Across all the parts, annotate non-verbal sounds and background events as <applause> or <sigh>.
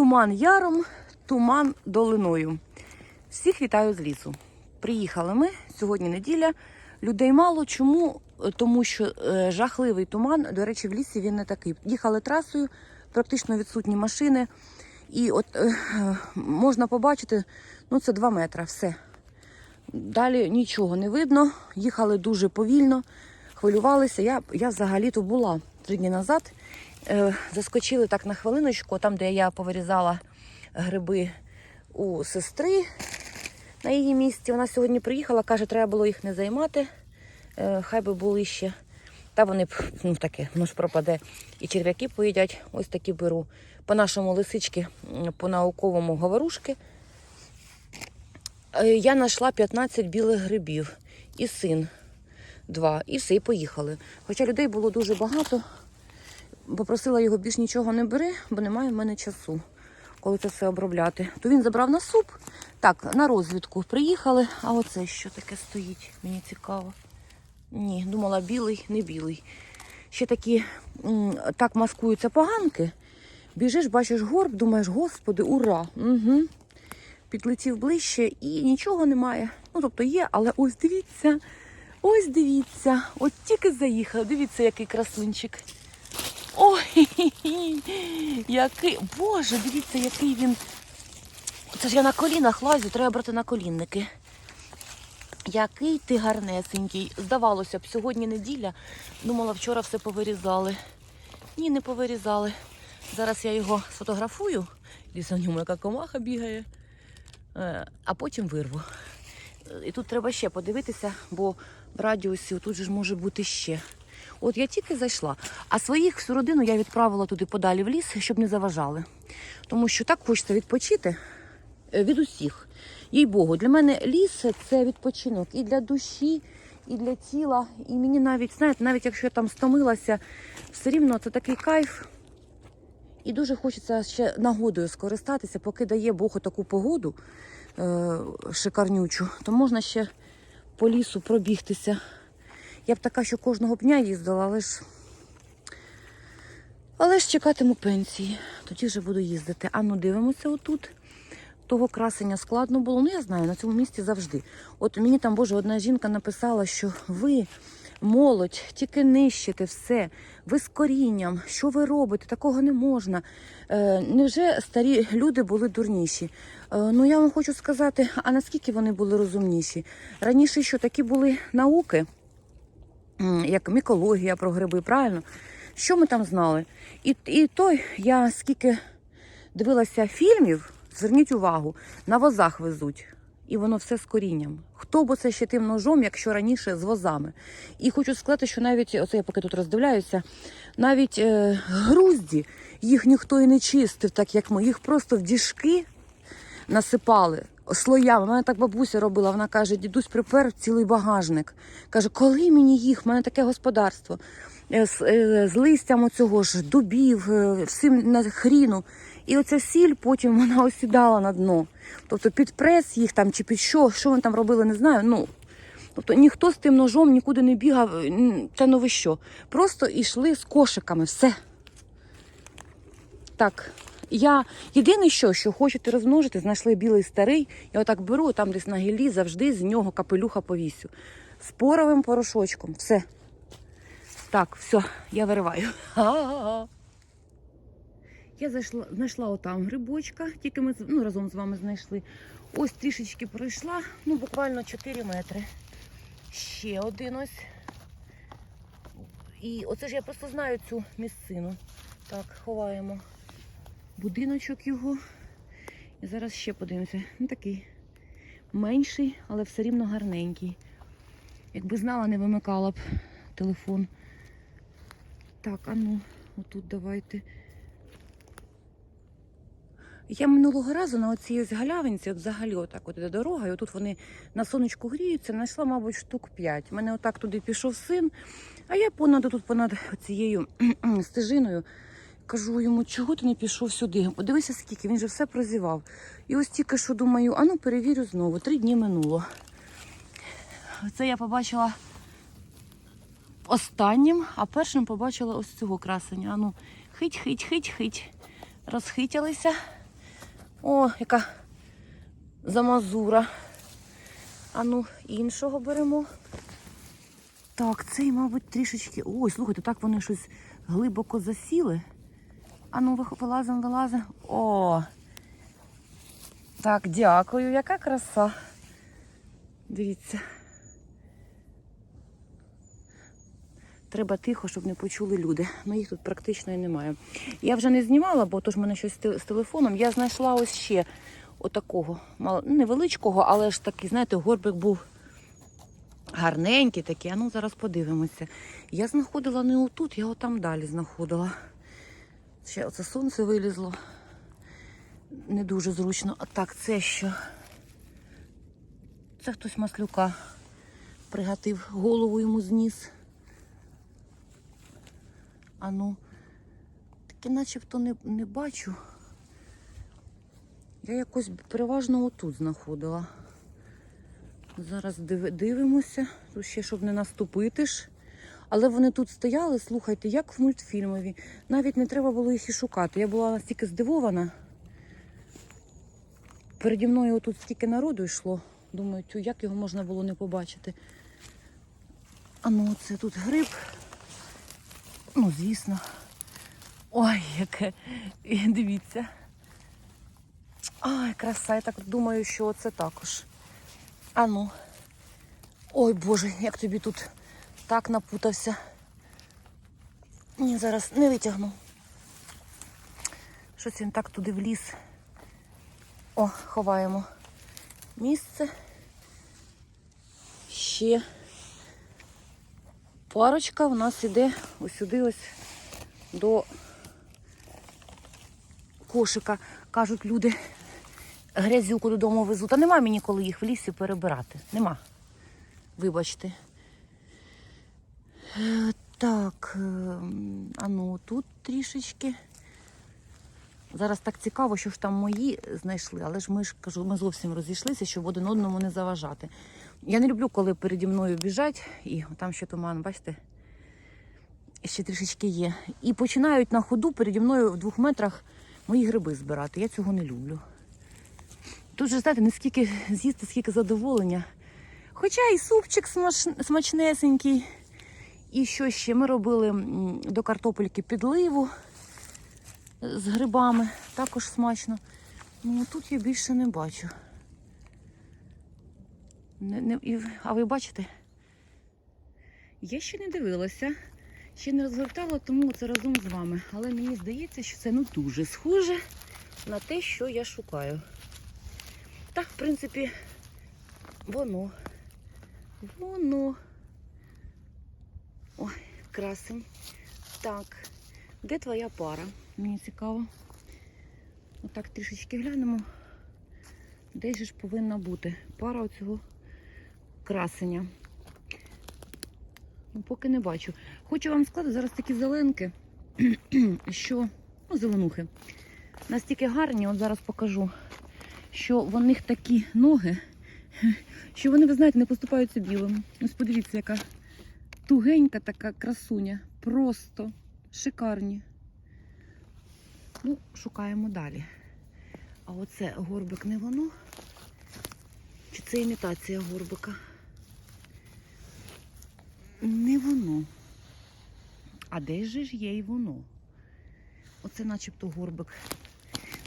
Туман яром, туман долиною. Всіх вітаю з лісу. Приїхали ми сьогодні неділя. Людей мало. Чому? Тому що е, жахливий туман. До речі, в лісі він не такий. Їхали трасою, практично відсутні машини. І от е, можна побачити, ну це 2 метри, все. Далі нічого не видно. Їхали дуже повільно, хвилювалися. Я, я взагалі-то була три дні назад. Е, заскочили так на хвилиночку, там, де я повирізала гриби у сестри на її місці. Вона сьогодні приїхала, каже, треба було їх не займати. Е, хай би були ще. Та вони ну таке, воно ж пропаде. І черв'яки поїдять. Ось такі беру. По нашому лисички, по науковому говорушки. Е, Я знайшла 15 білих грибів і син два. І все, і поїхали. Хоча людей було дуже багато. Попросила його більш нічого не бери, бо немає в мене часу, коли це все обробляти. То він забрав на суп. Так, на розвідку приїхали. А оце що таке стоїть? Мені цікаво. Ні, думала, білий, не білий. Ще такі так маскуються поганки. Біжиш, бачиш горб, думаєш, господи, ура! Угу. Підлетів ближче і нічого немає. Ну, тобто є, але ось дивіться, ось дивіться, от тільки заїхав, дивіться, який красунчик. Ой, <laughs> який, боже, дивіться, який він. Це ж я на колінах лазю, треба брати на колінники. Який ти гарнесенький. Здавалося б, сьогодні неділя. Думала, вчора все повирізали. Ні, не повирізали. Зараз я його сфотографую. Дійсно, ньому яка комаха бігає. Е, А потім вирву. І тут треба ще подивитися, бо в радіусі тут же ж може бути ще. От я тільки зайшла, а своїх всю родину я відправила туди подалі в ліс, щоб не заважали. Тому що так хочеться відпочити е, від усіх. Їй Богу, для мене ліс це відпочинок і для душі, і для тіла. І мені навіть, знаєте, навіть якщо я там стомилася, все рівно це такий кайф. І дуже хочеться ще нагодою скористатися, поки дає Бог таку погоду е, шикарнючу, то можна ще по лісу пробігтися. Я б така, що кожного дня їздила, але ж. Але ж чекатиму пенсії. Тоді вже буду їздити. А ну дивимося отут. Того красення складно було. Ну, я знаю, на цьому місці завжди. От мені там, Боже, одна жінка написала, що ви, молодь, тільки нищите все, ви з корінням, що ви робите, такого не можна. Е, невже старі люди були дурніші? Е, ну я вам хочу сказати, а наскільки вони були розумніші? Раніше що такі були науки, як мікологія про гриби, правильно? Що ми там знали? І, і той, я скільки дивилася фільмів, зверніть увагу, на возах везуть. І воно все з корінням. Хто б це ще тим ножом, якщо раніше з возами? І хочу сказати, що навіть оце я поки тут роздивляюся, навіть е, грузді їх ніхто і не чистив, так як ми. Їх просто в діжки насипали слоями. Мене так бабуся робила. Вона каже: дідусь припер цілий багажник. Каже, коли мені їх? У мене таке господарство. Е, З, е, з листям оцього ж дубів, е, всім на хріну. І оця сіль потім вона <laughs> осідала на дно. Тобто під прес їх там чи під що, що вони там робили, не знаю. Ну, тобто ніхто з тим ножом нікуди не бігав, м, та ну що. Просто йшли з кошиками, все. Так, я єдине що, що хочете розмножити, знайшли білий старий. Я отак беру, там десь на гіллі завжди з нього капелюха повісю. З поровим порошочком. Все. Так, все, я вириваю. <laughs> Я зайшла, знайшла отам грибочка, тільки ми ну, разом з вами знайшли. Ось трішечки пройшла, ну буквально 4 метри. Ще один ось. І оце ж я просто знаю цю місцину. Так, ховаємо будиночок його. І зараз ще подивимося. Він такий менший, але все рівно гарненький. Якби знала, не вимикала б телефон. Так, а ну, отут давайте. Я минулого разу на оцій ось галявинці, от взагалі отак от іде дорога, і отут вони на сонечку гріються, знайшла, мабуть, штук 5. У мене отак туди пішов син, а я понад тут понад цією <clears throat> стежиною кажу йому, чого ти не пішов сюди? Подивися, скільки, він же все прозівав. І ось тільки що думаю, а ну перевірю знову. Три дні минуло. Це я побачила останнім, а першим побачила ось цього красення. Ану, хить, хить, хить, хить. Розхитялися. О, яка замазура. А ну, іншого беремо. Так, цей, мабуть, трішечки. Ой, слухайте, так вони щось глибоко засіли. А ну, вилазимо, вилазимо. О! Так, дякую, яка краса. Дивіться. Треба тихо, щоб не почули люди. Ну їх тут практично і немає. Я вже не знімала, бо то ж мене щось з телефоном. Я знайшла ось ще отакого, ну, невеличкого, але ж такий, знаєте, горбик був гарненький такий. А ну зараз подивимося. Я знаходила не отут, я отам далі знаходила. Ще оце сонце вилізло. Не дуже зручно. А так, це що? Це хтось маслюка пригатив, голову йому зніс. А ну, таке начебто не, не бачу. Я якось переважно отут знаходила. Зараз диви- дивимося, тут ще щоб не наступити ж. Але вони тут стояли, слухайте, як в мультфільмові. Навіть не треба було їх і шукати. Я була настільки здивована. Переді мною тут стільки народу йшло. Думаю, тю, як його можна було не побачити. А ну, це тут гриб. Ну, звісно. Ой, яке. Дивіться. Ай, краса, я так думаю, що це також. А ну. Ой, Боже, як тобі тут так напутався. Ні, зараз не витягну. Щось він так туди вліз. О, ховаємо місце. Ще парочка у нас іде ось ось до кошика. Кажуть люди, грязюку додому везуть. А нема мені коли їх в лісі перебирати. Нема. Вибачте. Е, Так, ем, а ну тут трішечки. Зараз так цікаво, що ж там мої знайшли, але ж ми ж кажу, ми зовсім розійшлися, щоб один одному не заважати. Я не люблю, коли переді мною біжать, і там ще туман, бачите? Ще трішечки є. І починають на ходу переді мною в двох метрах мої гриби збирати. Я цього не люблю. Тут же, знаєте, не скільки з'їсти, скільки задоволення. Хоча і супчик смачнесенький. І що ще? Ми робили до картопельки підливу з грибами. Також смачно. Ну, тут я більше не бачу. Не, не, і, а ви бачите? Я ще не дивилася, ще не розгортала, тому це разом з вами. Але мені здається, що це ну дуже схоже на те, що я шукаю. Так, в принципі, воно. Воно. Ой, красень. Так, де твоя пара? Мені цікаво. Отак трішечки глянемо. Де ж повинна бути пара оцього красення. Поки не бачу. Хочу вам сказати, зараз такі зеленки, <clears throat> що, ну, зеленухи, настільки гарні, от зараз покажу, що в них такі ноги, <clears throat> що вони, ви знаєте, не поступаються білим. Ось подивіться, яка тугенька така красуня. Просто шикарні. Ну, шукаємо далі. А оце горбик не воно? Чи це імітація горбика? Не воно. А де же ж є й воно? Оце начебто горбик.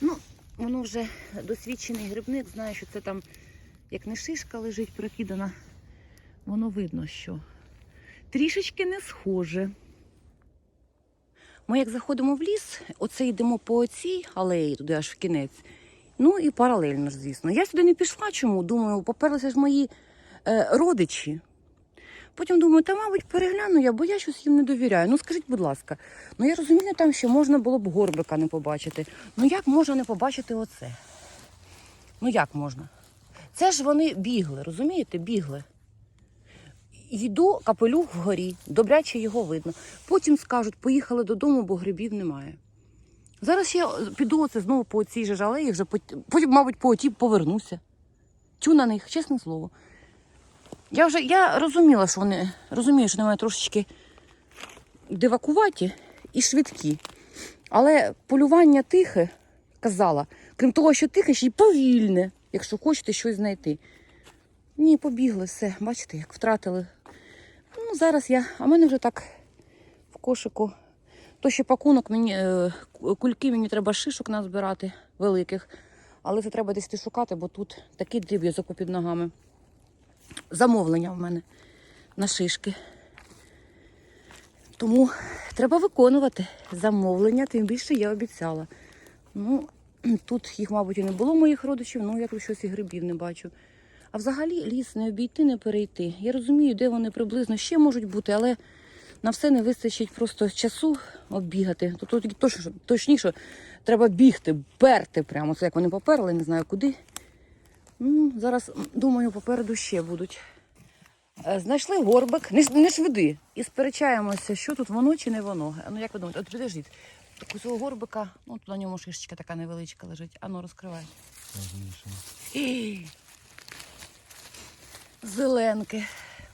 Ну, воно вже досвідчений грибник, знає, що це там, як не шишка лежить прокидана, воно видно, що трішечки не схоже. Ми як заходимо в ліс, оце йдемо по цій алеї, туди аж в кінець. Ну і паралельно звісно. Я сюди не пішла, чому? Думаю, поперлися ж мої е, родичі. Потім думаю, та, мабуть, перегляну я, бо я щось їм не довіряю. Ну скажіть, будь ласка, ну я розумію там, що можна було б горбика не побачити. Ну як можна не побачити оце? Ну як можна? Це ж вони бігли, розумієте? Бігли. Йду, капелюх вгорі, добряче його видно. Потім скажуть, поїхали додому, бо грибів немає. Зараз я піду оце знову по цій же ж алеї, вже потім, мабуть, по оті повернуся. Тю на них, чесне слово. Я вже я розуміла, що вони розумію, що вони мене трошечки дивакуваті і швидкі. Але полювання тихе, казала, Крім того, що тихе, ще й повільне, якщо хочете щось знайти. Ні, побігли, все. Бачите, як втратили. Ну, зараз я, а в мене вже так в кошику. То ще пакунок мені, е, кульки мені треба шишок назбирати великих. Але це треба десь шукати, бо тут такий дріб'язок під ногами. Замовлення в мене на шишки. Тому треба виконувати замовлення, тим більше я обіцяла. Ну, <clears throat> тут їх, мабуть, і не було моїх родичів, ну я тут щось і грибів не бачу. А взагалі ліс не обійти, не перейти. Я розумію, де вони приблизно ще можуть бути, але на все не вистачить просто часу оббігати. Тут точ, точніше, треба бігти, перти прямо. Це як вони поперли, не знаю куди. Ну, зараз, думаю, попереду ще будуть. Е, Знайшли горбик, не, не швиди. І сперечаємося, що тут воно чи не воно. Ну як ви думаєте, от підождіть, таку цього горбика, ну тут на ньому шишечка така невеличка лежить. Ану, розкривай. І... Зеленки.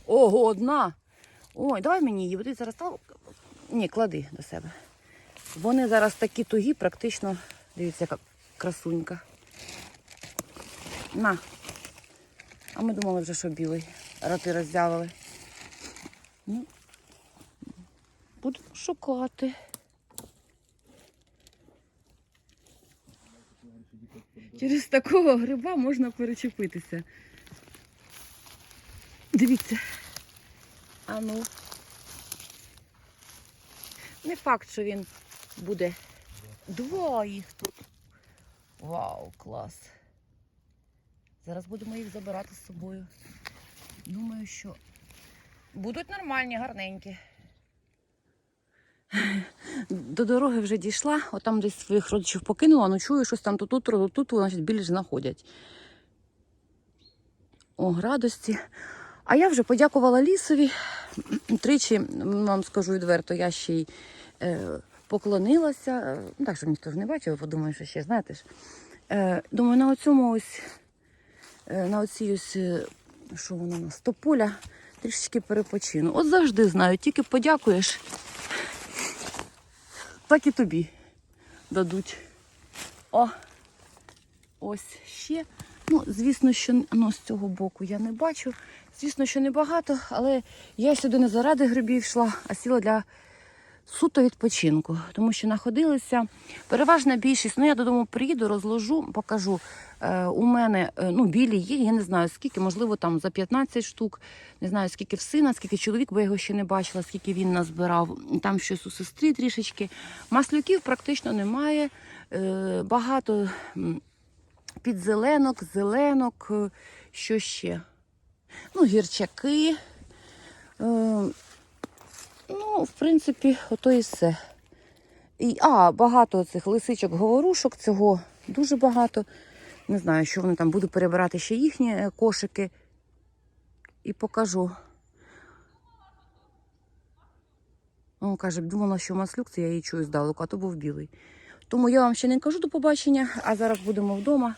Ого, одна. Ой, давай мені її, ти зараз. Ні, клади до себе. Вони зараз такі тугі, практично. Дивіться, яка красунька. На. А ми думали вже, що білий. Роти роздявили. Ну, будемо шукати. Через такого гриба можна перечепитися. Дивіться. А ну. Не факт, що він буде. Два їх тут. Вау, клас. Зараз будемо їх забирати з собою. Думаю, що будуть нормальні, гарненькі. До дороги вже дійшла, отам десь своїх родичів покинула, ну чую, щось там тут, тут, тут, тут значить, більш знаходять. О, радості. А я вже подякувала лісові. Тричі, вам скажу відверто, я ще й е, поклонилася. Ну, так, що ніхто ж не бачив, подумаю, що ще, знаєте ж. Е, думаю, на оцьому ось, е, на оцій ось, е, що воно у нас, тополя, трішечки перепочину. От завжди знаю, тільки подякуєш, так і тобі дадуть. О, ось ще. Ну, звісно, що ну, з цього боку я не бачу. Звісно, що небагато, але я сюди не заради грибів йшла, а сіла для суто відпочинку, тому що знаходилися переважна більшість. Ну, я додому приїду, розложу, покажу. Е, у мене е, ну, білі є, я не знаю скільки, можливо, там за 15 штук. Не знаю, скільки в сина, скільки чоловік, бо я його ще не бачила, скільки він назбирав. Там щось у сестри трішечки. Маслюків практично немає. Е, багато підзеленок, зеленок, е, що ще? Ну, гірчаки. Е, Ну, в принципі, ото і все. І, а, багато цих лисичок, говорушок, цього дуже багато. Не знаю, що вони там буду перебирати ще їхні е, кошики. І покажу. О, каже, думала, що маслюк, це я її чую здалеку, а то був білий. Тому я вам ще не кажу до побачення, а зараз будемо вдома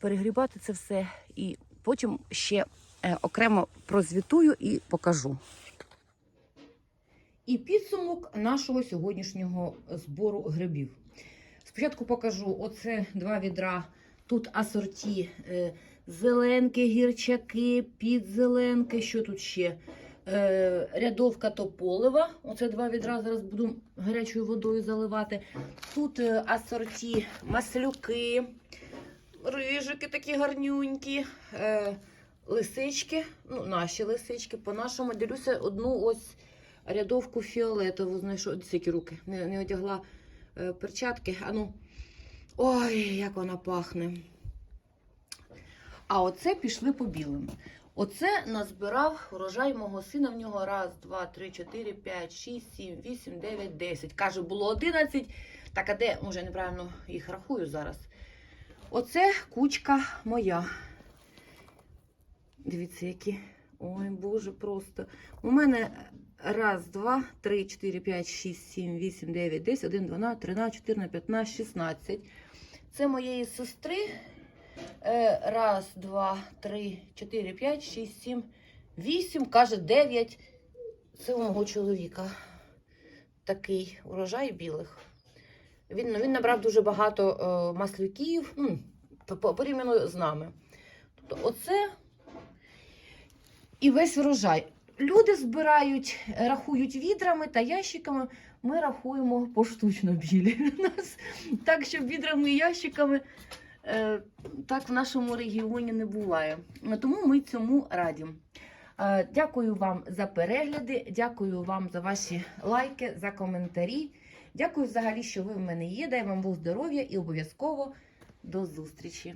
перегрібати це все. І потім ще окремо прозвітую і покажу. І підсумок нашого сьогоднішнього збору грибів. Спочатку покажу оце два відра. Тут асорті е, зеленки, гірчаки, підзеленки. Що тут ще? Е, рядовка тополева. Оце два відра. Зараз буду гарячою водою заливати. Тут е, асорті маслюки, рижики такі гарнюнькі, е, лисички, ну, наші лисички. По-нашому ділюся одну ось рядовку фіолетову знайшов. Які руки. Не, не одягла е, перчатки. Ану. Ой, як вона пахне. А оце пішли по білим. Оце назбирав урожай мого сина. В нього раз, два, три, чотири, п'ять, шість, сім, вісім, дев'ять, десять. Каже, було одинадцять. Так, а де, може, неправильно їх рахую зараз. Оце кучка моя. Дивіться, які. Ой, Боже, просто. У мене раз, два, три, чотири, п'ять, шість, сім, вісім, дев'ять, десять, один, дванадцять, тринадцять, чотирнадцять, п'ятнадцять, шістнадцять. Це моєї сестри. Е, Раз, два, три, чотири, п'ять, шість, сім, вісім, каже, дев'ять. Це у мого чоловіка. Такий урожай білих. Він, він набрав дуже багато е, маслюків ну, по- по- порівняно з нами. Тобто, оце і весь врожай. Люди збирають, рахують відрами та ящиками. Ми рахуємо поштучно білі. <laughs> Нас так, що відрами і ящиками е, так в нашому регіоні не буває. Тому ми цьому раді. Е, Дякую вам за перегляди, дякую вам за ваші лайки, за коментарі. Дякую взагалі, що ви в мене є. Дай вам Бог здоров'я і обов'язково до зустрічі.